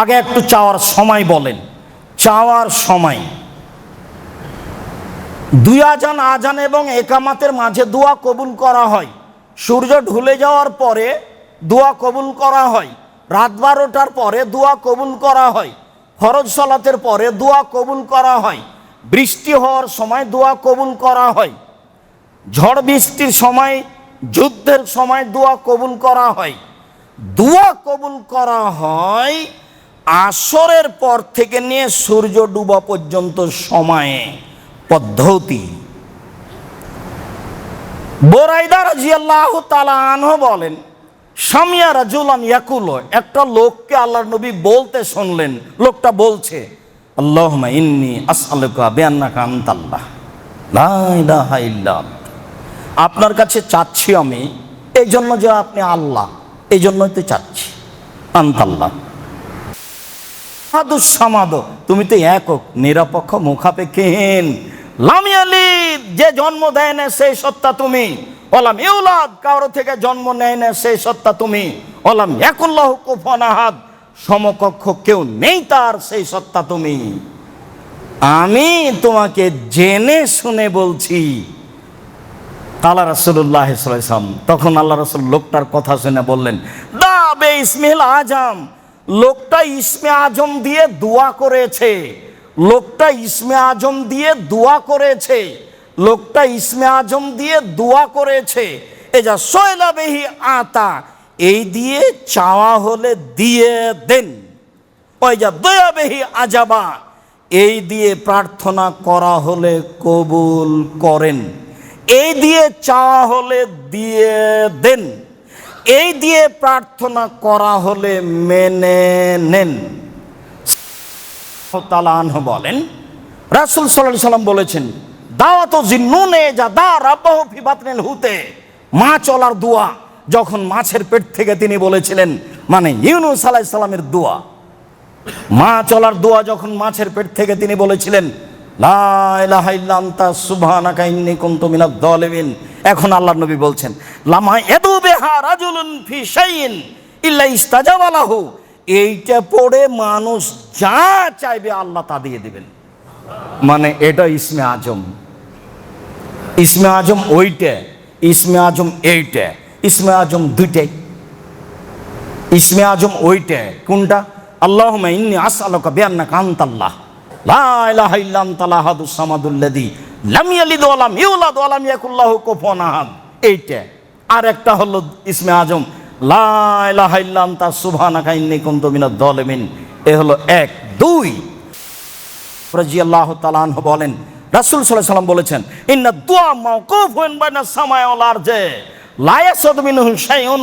আগে একটু চাওয়ার সময় বলেন। চাওয়ার সময়। দুই আজান আজান এবং একামাতের মাঝে দোয়া কবুল করা হয়। সূর্য ঢুলে যাওয়ার পরে দোয়া কবুল করা হয়। রাত বারোটার পরে দোয়া কবুল করা হয়। ফরজ সলাতের পরে দোয়া কবুল করা হয়। বৃষ্টি হওয়ার সময় দোয়া কবুল করা হয়। ঝড় বৃষ্টির সময়, যুদ্ধের সময় দোয়া কবুল করা হয়। দোয়া কবুল করা হয় আসরের পর থেকে নিয়ে সূর্য ডুবা পর্যন্ত সময়ে পদ্ধতি। বোরাইদা রাজিয়াল্লাহ আনহ বলেন, সামিয়া রাজুলাম ইয়াকুল একটা লোককে আল্লাহ নবী বলতে শুনলেন। লোকটা বলছে আল্লাহ ইন্নি আসআলুকা ইল্লা আন্ত। আপনার কাছে চাচ্ছি আমি এই জন্য যে আপনি আল্লাহ এই জন্যই তো চাচ্ছি, আন্তাল্লাহ। সামাদ তুমি তো একক, নিরপেক্ষ, মুখাপেক্ষীহীন। লামিয়ালি যে জন্ম দেয় না সেই সত্তা তুমি। ওলাম ইউলাদ, কারও থেকে জন্ম নেয় না সেই সত্তা তুমি। ওলাম একুল্লাহ কুফনাহাদ সমকক্ষ কেউ নেই তার সেই সত্তা তুমি। আমি তোমাকে জেনে শুনে বলছি আল্লাহ রসুল্লাহ তখন আল্লাহ রসুল লোকটার কথা শুনে বললেন দা বে ইসমিল আজম লোকটা ইসমে আজম দিয়ে দোয়া করেছে। লোকটা ইসমে আজম দিয়ে দোয়া করেছে। লোকটা ইসমে আজম দিয়ে দোয়া করেছে। এ যা সয়লা বেহি আতা, এই দিয়ে চাওয়া হলে দিয়ে দেন। ওই যা দয়া বেহি আজাবা, এই দিয়ে প্রার্থনা করা হলে কবুল করেন। এই দিয়ে চাওয়া হলে দিয়ে দেন। এই দিয়ে প্রার্থনা করা হলে মেনে নেন। তালাহ বলেন, রাসুল সাল্লাহ সাল্লাম বলেছেন, দাওয়াত জিন্নুনে যা দা রাব্বাহ ফি বাতনিল হুতে, মা চলার দোয়া, যখন মাছের পেট থেকে তিনি বলেছিলেন মানে ইউনুস আলাইহিস সালামের দোয়া, মা চলার দোয়া যখন মাছের পেট থেকে তিনি বলেছিলেন এখন আল্লাহর নবী বলছেন, লামা এদু এইটা পড়ে মানুষ যা চাইবে আল্লাহ তা দিয়ে দিবেন। মানে এটা ইসমে আজম। ইসমে আজম ওইটা, ইসমে আজম এইটা, ইসমে আজম দুইটাই। ইসমে আজম ওইটা, কোনটা? আল্লাহ ইন্নি আসআলুকা বিআন্নাকা আনতাল্লাহ। এইটা। আর একটা হলো ইসমে আজম। লা ইলাহা ইল্লা আনতা সুবহানাকা ইন্নী কুনতু মিনাদ যালিমিন এ হলো এক। দুই। আনহু বলেন, রাসূল সাল্লাম বলেছেন, ইন্না দুআ মাওকুফুন বাইনা সামাই ওয়াল আরজে, লা ইয়াসাদু মিনহু শাইউন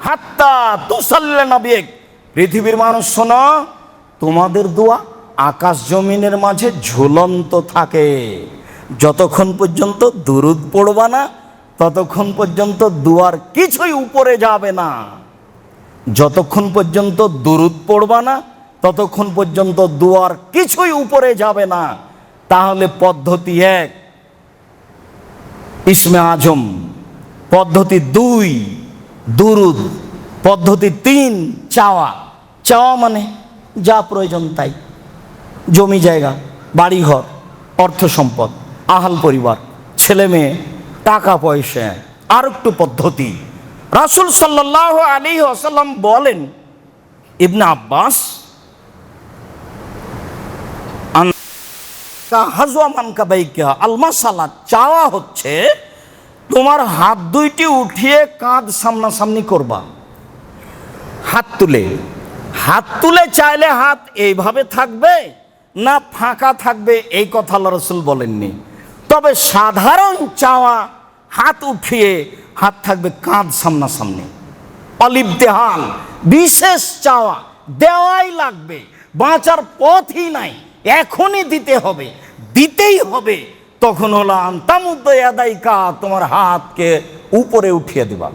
হাত্তা তুসাল্লা নবিয়ক। পৃথিবীর মানুষ শোনো, তোমাদের দোয়া আকাশ জমিনের মাঝে ঝুলন্ত থাকে। যতক্ষণ পর্যন্ত দুরুদ পড়বা না, ততক্ষণ পর্যন্ত দুয়ার কিছুই উপরে যাবে না। যতক্ষণ পর্যন্ত দুরুদ পড়বা না, ততক্ষণ পর্যন্ত দুয়ার কিছুই উপরে যাবে না। তাহলে পদ্ধতি এক, ইসমে আজম, পদ্ধতি দুই, দুরুদ, পদ্ধতি তিন, চাওয়া। চাওয়া মানে যা প্রয়োজন তাই। জমি জায়গা, বাড়িঘর, অর্থ সম্পদ, আহাল পরিবার, ছেলে মেয়ে, টাকা পয়সা আর একটু পদ্ধতি। রাসুল সাল্লাহ আলী আসাল্লাম বলেন, ইবনে আব্বাস হাজুয়া মানকা বাইকা আলমাসালা চাওয়া হচ্ছে, তোমার হাত দুইটি উঠিয়ে কাঁধ সামনাসামনি করবা। হাত তুলে হাত তুলে চাইলে হাত এইভাবে থাকবে? না ফাঁকা থাকবে এই কথা আল্লাহ রসুল বলেননি। তবে সাধারণ চাওয়া, হাত উঠিয়ে হাত থাকবে কাঁধ সামনাসামনি। অলিপ্তেহাল বিশেষ চাওয়া, দেওয়াই লাগবে। বাঁচার পথই নাই, এখনই দিতে হবে। দিতেই হবে, তখন হলো আন্তামুদ্দয়াদাইকা, তোমার হাতকে উপরে উঠিয়ে দেবা।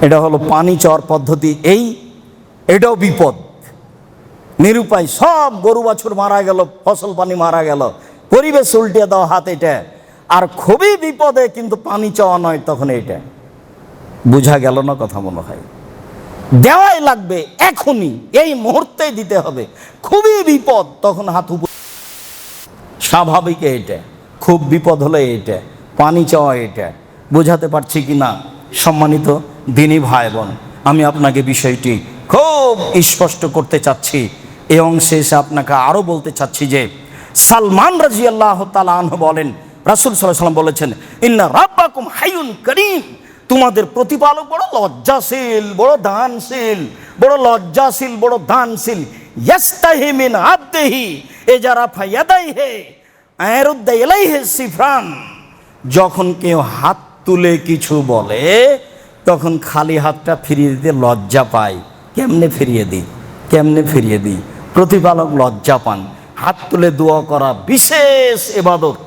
এটা হলো পানি চাওয়ার পদ্ধতি, এই, এটাও বিপদ। নিরুপায় সব গরু বাছুর মারা গেল, ফসল পানি মারা গেল। পরিবেশ উল্টে দাও হাত এটা। আর খুবই বিপদে কিন্তু পানি চাওয়া নয় তখন এটা। বুঝা গেল না কথা মনে হয়? দেওয়াই লাগবে এখনই, এই মুহূর্তে দিতে হবে। খুবই বিপদ তখন হাত উপ স্বাভাবিক এটা। খুব বিপদ হলে এটা। পানি চাওয়া এটা। বোঝাতে পারছি কি না? সম্মানিত দিনী ভাই বোন, আমি আপনাকে বিষয়টি খুব স্পষ্ট করতে চাচ্ছি। এই অংশে এসে আপনাকে আরও বলতে চাচ্ছি যে সালমান রাজি আল্লাহ তালাহ বলেন, রাসুল সাল্লাম বলেছেন, ইন্না রাব্বাকুম হাইউন করিম। তোমাদের প্রতিপালক বড় লজ্জাশীল, বড় দানশীল, বড় লজ্জাশীল, বড় দানশীল। ইয়াস্তাহি মিন আবদেহি, এ যারা ফাইয়াদাই হে আয়রুদ্দা এলাই হে সিফরান। যখন কেউ হাত তুলে কিছু বলে, তখন খালি হাতটা ফিরিয়ে দিতে লজ্জা পায়। কেমনে ফিরিয়ে দিই? কেমনে ফিরিয়ে দিই? প্রতিপালক লজ্জা পান। হাত তুলে দোয়া করা বিশেষ এবাদত।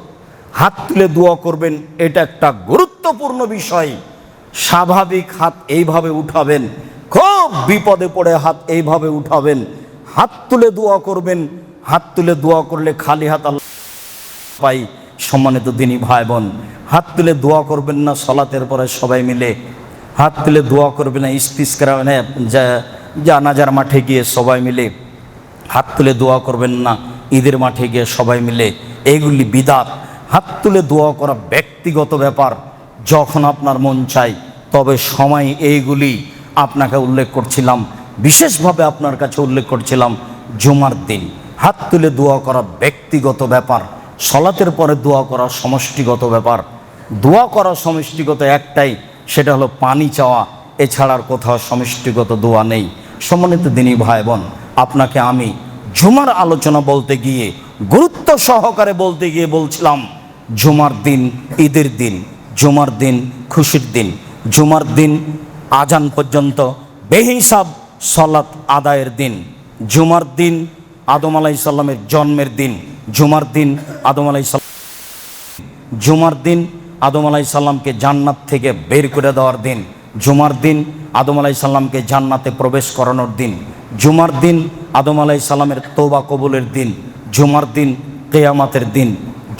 হাত তুলে দোয়া করবেন, এটা একটা গুরুত্বপূর্ণ বিষয়। স্বাভাবিক হাত এইভাবে উঠাবেন, খুব বিপদে পড়ে হাত এইভাবে উঠাবেন। হাত তুলে দোয়া করবেন, হাত তুলে দোয়া করলে খালি হাত পাই, সম্মানিত দিনী ভাই বোন হাত তুলে দোয়া করবেন না সলাতের পরে সবাই মিলে। হাত তুলে দোয়া করবেন না ইস্তিস্কার জানাজার মাঠে গিয়ে সবাই মিলে। হাত তুলে দোয়া করবেন না। ঈদের মাঠে গিয়ে সবাই মিলে এইগুলি বিদাত। হাত তুলে দোয়া করা ব্যক্তিগত ব্যাপার। যখন আপনার মন চাই, তবে সময় এইগুলি আপনাকে উল্লেখ করছিলাম। বিশেষভাবে আপনার কাছে উল্লেখ করছিলাম জুমার দিন। হাত তুলে দোয়া করা ব্যক্তিগত ব্যাপার। সলাতের পরে দোয়া করা সমষ্টিগত ব্যাপার। দোয়া করা সমষ্টিগত একটাই, সেটা হলো পানি চাওয়া। এছাড়ার কোথাও সমষ্টিগত দোয়া নেই। সম্মানিত দিনী ভাই বোন আপনাকে আমি ঝুমার আলোচনা বলতে গিয়ে, গুরুত্ব সহকারে বলতে গিয়ে বলছিলাম, জুমার দিন ঈদের দিন, জুমার দিন খুশির দিন, জুমার দিন আজান পর্যন্ত বেহিসাব সলাৎ আদায়ের দিন, জুমার দিন আদম আলাই সাল্লামের জন্মের দিন, জুমার দিন আদম আলাই জুমার দিন আদম আলাই সাল্লামকে জান্নাত থেকে বের করে দেওয়ার দিন, জুমার দিন আদম আলাই সাল্লামকে জান্নাতে প্রবেশ করানোর দিন জুমার দিন আদম আলাই সাল্লামের তোবা কবুলের দিন, জুমার দিন কেয়ামাতের দিন,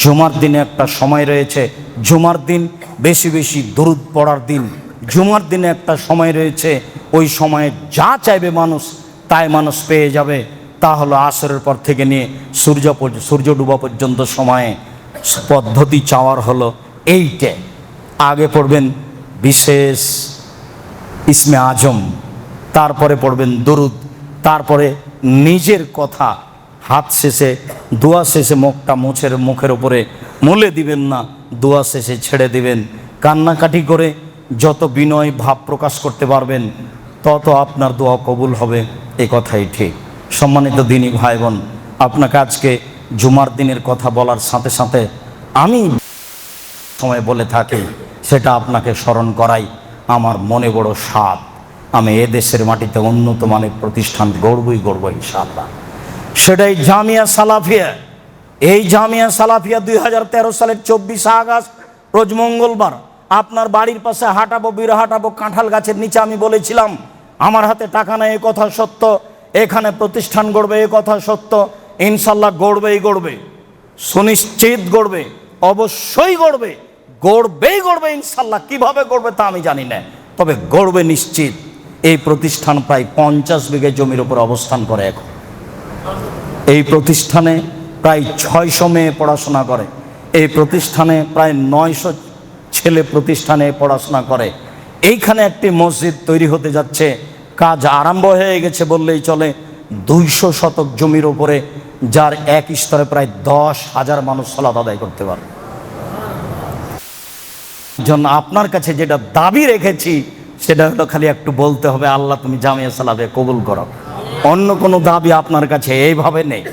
জুমার দিনে একটা সময় রয়েছে, জুমার দিন বেশি বেশি দরুদ পড়ার দিন, জুমার দিনে একটা সময় রয়েছে, ওই সময়ে যা চাইবে মানুষ তাই মানুষ পেয়ে যাবে। তা হলো আসরের পর থেকে নিয়ে সূর্য সূর্য ডুবা পর্যন্ত সময়ে পদ্ধতি চাওয়ার হলো এইটে। আগে পড়বেন বিশেষ ইসমে আজম, তারপরে পড়বেন দরুদ তারপরে নিজের কথা হাত শেষে, দোয়া শেষে মুখটা মুছের মুখের উপরে মুলে দিবেন না, দোয়া শেষে ছেড়ে দিবেন। কান্নাকাটি করে যত বিনয় ভাব প্রকাশ করতে পারবেন, তত আপনার দোয়া কবুল হবে, এ কথাই ঠিক। সম্মানিত দিনী ভাই বোন আপনাকে আজকে জুমার দিনের কথা বলার সাথে সাথে আমি সময় বলে থাকি, সেটা আপনাকে স্মরণ করাই আমার মনে বড় স্বাদ। আমি এ দেশের মাটিতে উন্নত মানের প্রতিষ্ঠান গড়বই গড়ব ইনশাআল্লাহ। সেটাই জামিয়া সালাফিয়া। এই জামিয়া সালাফিয়া দুই হাজার তেরো সালের চব্বিশে আগস্ট, রোজ মঙ্গলবার, আপনার বাড়ির পাশে হাঁটাবো, বিরা হাঁটাবো, কাঁঠাল গাছের নিচে আমি বলেছিলাম, আমার হাতে টাকা নেই, এ কথা সত্য। এখানে প্রতিষ্ঠান গড়বে, এ কথা সত্য। ইনশাল্লাহ গড়বেই গড়বে। সুনিশ্চিত গড়বে, অবশ্যই গড়বে, গড়বেই গড়বে ইনশাল্লাহ কীভাবে গড়বে তা আমি জানি না, তবে গড়বে নিশ্চিত। এই প্রতিষ্ঠান প্রায় পঞ্চাশ বিঘে জমির উপর অবস্থান করে এখন। এই প্রতিষ্ঠানে প্রায় ছয়শো মেয়ে পড়াশোনা করে। এই প্রতিষ্ঠানে প্রায় নয়শো ছেলে প্রতিষ্ঠানে পড়াশোনা করে। এইখানে একটি মসজিদ তৈরি হতে যাচ্ছে। কাজ আরম্ভ হয়ে গেছে বললেই চলে। দুইশো শতক জমির ওপরে যার এক স্তরে প্রায় দশ হাজার মানুষ সলাত আদায় করতে পারে। জন্য আপনার কাছে যেটা দাবি রেখেছি সেটা হলো খালি একটু বলতে হবে, আল্লাহ তুমি জামিয়া সালাবে কবুল করো। অন্য কোনো দাবি আপনার কাছে এইভাবে নেই।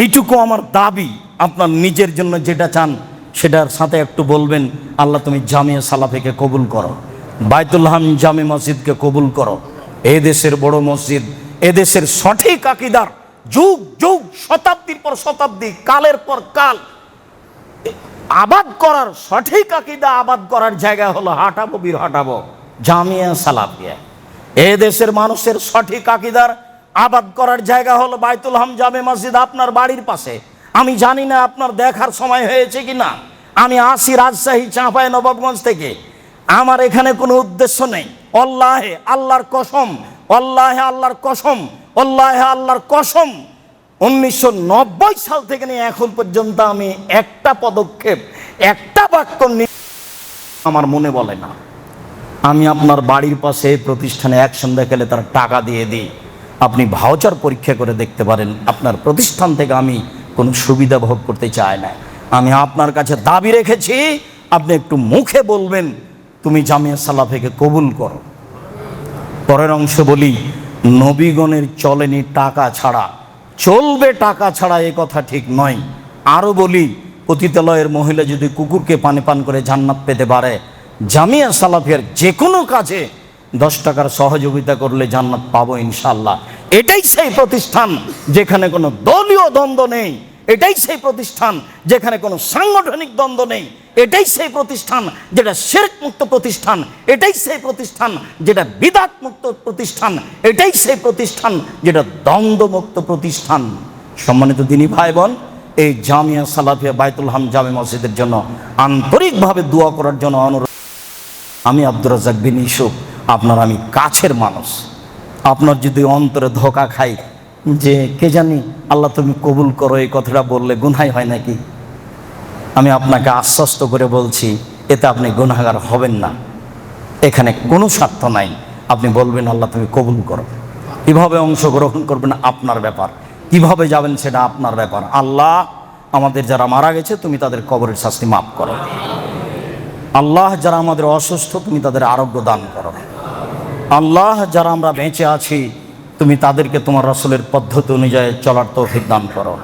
এইটুকু আমার দাবি, আপনার নিজের জন্য যেটা চান সেটার সাথে একটু বলবেন, আল্লাহ তুমি জামিয়া সালাফেকে কবুল করো। বাইতুল্লাহাম জামে মসজিদকে কবুল করো। এ দেশের বড় মসজিদ এ দেশের সঠিক আকিদার যুগ যুগ, শতাব্দীর পর শতাব্দী, কালের পর কাল। আবাদ করার সঠিক আকিদা আবাদ করার জায়গা হলো হাঁটাবো, বীর হাঁটাবো। জামিয়া সালাফিয়া এ দেশের মানুষের সঠিক আকিদার আবাদ করার জায়গা হলো বাইতুল হাম জামে মসজিদ আপনার বাড়ির পাশে। আমি জানি না আপনার দেখার সময় হয়েছে কি না আমি আসি রাজশাহী চাঁপাই নবাবগঞ্জ থেকে। আমার এখানে কোনো উদ্দেশ্য নেই। অল্লাহে আল্লাহর কসম, অল্লাহে আল্লাহর কসম, অল্লাহে আল্লাহর কসম। উনিশশো নব্বই সাল থেকে নিয়ে এখন পর্যন্ত আমি একটা পদক্ষেপ, একটা বাক্য আমার মনে বলে না। আমি আপনার বাড়ির পাশে প্রতিষ্ঠানে অ্যাকশন দেখালে তার টাকা দিয়ে দিই। আপনি ভাউচার পরীক্ষা করে দেখতে পারেন, আপনার প্রতিষ্ঠান থেকে আমি কোনো সুবিধা ভোগ করতে চাই না। আমি আপনার কাছে দাবি রেখেছি, আপনি একটু মুখে বলবেন, তুমি জামিয়া সালাফেকে কবুল করো। পরের অংশ বলি, নবীগণের চলেনি টাকা ছাড়া চলবে টাকা ছাড়া এ কথা ঠিক নয়। আরও বলি পতিতালয়ের মহিলা যদি কুকুরকে পানি পান করে জান্নাত পেতে পারে, জামিয়া সালাফিয়ার যে কোনো কাজে দশ টাকার সহযোগিতা করলে জান্নাত পাবো ইনশাল্লাহ এটাই সেই প্রতিষ্ঠান যেখানে কোনো দলীয় দ্বন্দ্ব নেই। এটাই সেই প্রতিষ্ঠান যেখানে কোনো সাংগঠনিক দ্বন্দ্ব নেই। এটাই সেই প্রতিষ্ঠান যেটা শেরক মুক্ত প্রতিষ্ঠান। এটাই সেই প্রতিষ্ঠান যেটা বিদাত মুক্ত প্রতিষ্ঠান। এটাই সেই প্রতিষ্ঠান যেটা দ্বন্দ্বমুক্ত প্রতিষ্ঠান। সম্মানিত দিনী ভাই বোন এই জামিয়া সালাফিয়া বাইতুল হাম জামে মসজিদের জন্য আন্তরিকভাবে দোয়া করার জন্য অনুরোধ। আমি আব্দুর রাজাক বিন ইসুফ আপনার আমি কাছের মানুষ। আপনার যদি অন্তরে ধোকা খাই যে কে জানি আল্লাহ তুমি কবুল করো, এই কথাটা বললে গুনহাই হয় নাকি? আমি আপনাকে আশ্বস্ত করে বলছি, এতে আপনি গুনাগার হবেন না। এখানে কোনো স্বার্থ নাই। আপনি বলবেন, আল্লাহ তুমি কবুল করো। কীভাবে অংশগ্রহণ করবেন আপনার ব্যাপার? কীভাবে যাবেন সেটা আপনার ব্যাপার? আল্লাহ আমাদের যারা মারা গেছে, তুমি তাদের কবরের শাস্তি মাফ করো। আল্লাহ যারা আমাদের অসুস্থ, তুমি তাদের আরোগ্য দান করো। আল্লাহ যারা আমরা বেঁচে আছি তুমি তাদেরকে তোমার রসলের পদ্ধতি অনুযায়ী চলার তৌফিক দান করো।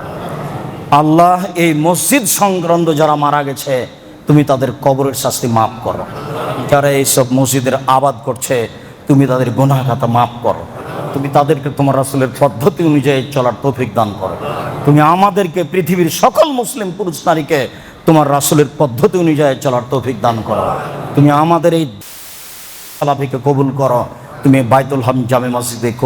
আল্লাহ এই মসজিদ সংক্রান্ত যারা মারা গেছে, তুমি তাদের কবরের শাস্তি মাফ করো। যারা এইসব মসজিদের আবাদ করছে, তুমি তাদের গুনাহ খাতা মাফ করো। তুমি তাদেরকে তোমার রাসুলের পদ্ধতি অনুযায়ী চলার তৌফিক দান করো। তুমি আমাদেরকে পৃথিবীর সকল মুসলিম পুরুষ নারীকে তোমার রাসুলের পদ্ধতি অনুযায়ী চলার তৌফিক দান করো। তুমি আমাদের এই সালাফিকে কবুল করো। তুমি বাইতুল হাম জামে মসজিদে কবুল